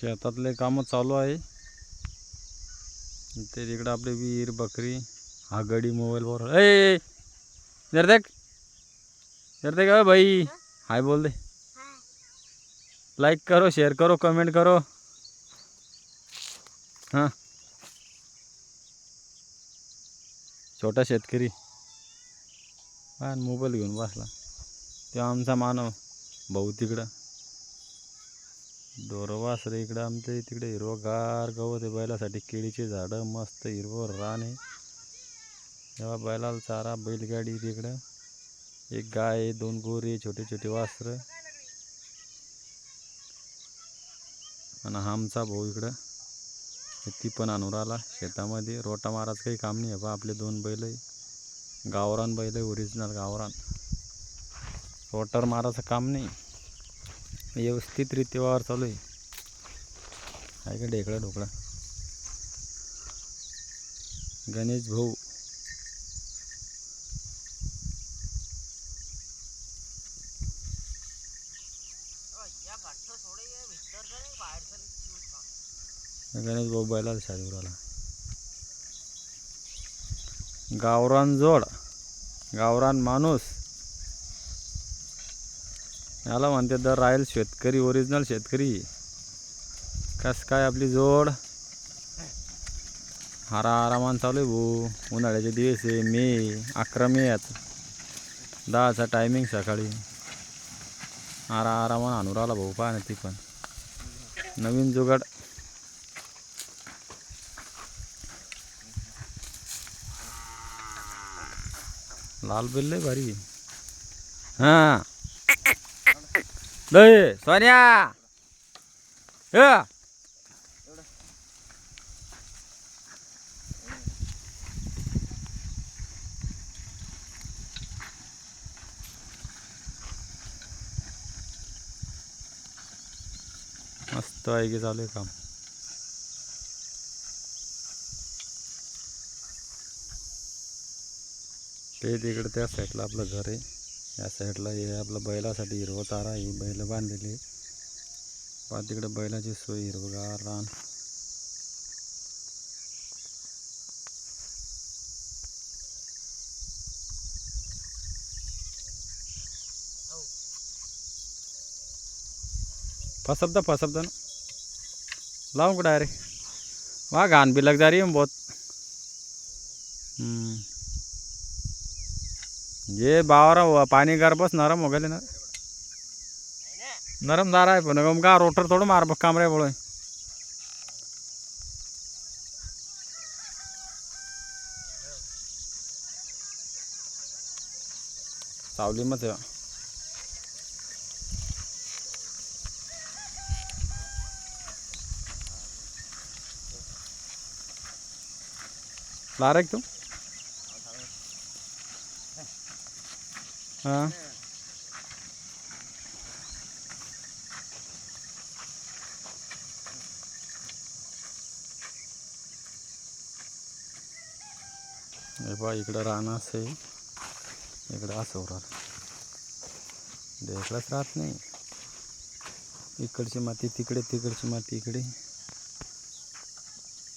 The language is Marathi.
शेतातले कामं चालू आहे. ते तिकडं आपले विहीर बकरी हा गडी मोबाईलवर ए जर देख अ भाई. हाय बोल दे. लाईक करो शेअर करो कमेंट करो. हां. छोटा शेतकरी. मोबाईल घेऊन बसला. तो आमचा मानव. भाऊ तिकडं. ढोरं वासरे इकडं आमच्या तिकडे हिरवगार गवत आहे बैलासाठी. केळीचे झाडं मस्त हिरवं रान आहे. तेव्हा बैलाला चारा बैलगाडी तिकडं. एक गाय आहे दोन गोरे छोटे छोटे वासरं. आणि आमचा भाऊ इकडं. ती पण आणून आला शेतामध्ये. रोटा मारायचं काही काम नाही आहे बा आपले दोन बैल आहे. गावरान बैल आहे ओरिजिनल गावरान. रोटर मारायचं काम नाही. व्यवस्थित रीती वावर चालू आहे. आहे का ढेकळा ढोकळा? गणेश भाऊ. गणेश भाऊ बैला शाळेवर गावरान जोड. गावरान माणूस. याला म्हणते दर राहील शेतकरी ओरिजिनल शेतकरी. कस काय आपली जोड? हारा आरामान चालू आहे भाऊ. उन्हाळ्याचे दिवस आहे मे अकरा मे आहेत. दहाचा टायमिंग सकाळी. आरा आरामान आणून राहिला भाऊ पाहा ना ती पण. नवीन जुगाड. लाल बिल्ले भारी हां. लय. सोन्या. मस्त आहे की चालू आहे काम. ते तिकडे त्या साईडला आपलं घर आहे. या साईडला हे आपलं बैलासाठी हिरवं तारा ही बैल बांधलेली आहे पहा तिकडे बैलाची सोय हिरवगार रान. फसबदा फसबदा ना. लाऊं को डायरेक्ट वहाँ घाण भी लग जा रही है बहुत हम्म। ये बावरा पाणी गारबस नरम हो गेले ना नरम दार आहे पण का रोटर थोडं मार बघ कामरे बोळ सावली मत तेव्हा तू हां? हे बा इकडं राहणं असे आहे. इकडं असं राहत इकडंच राहत नाही. इकडची माती तिकडे तिकडची माती इकडे.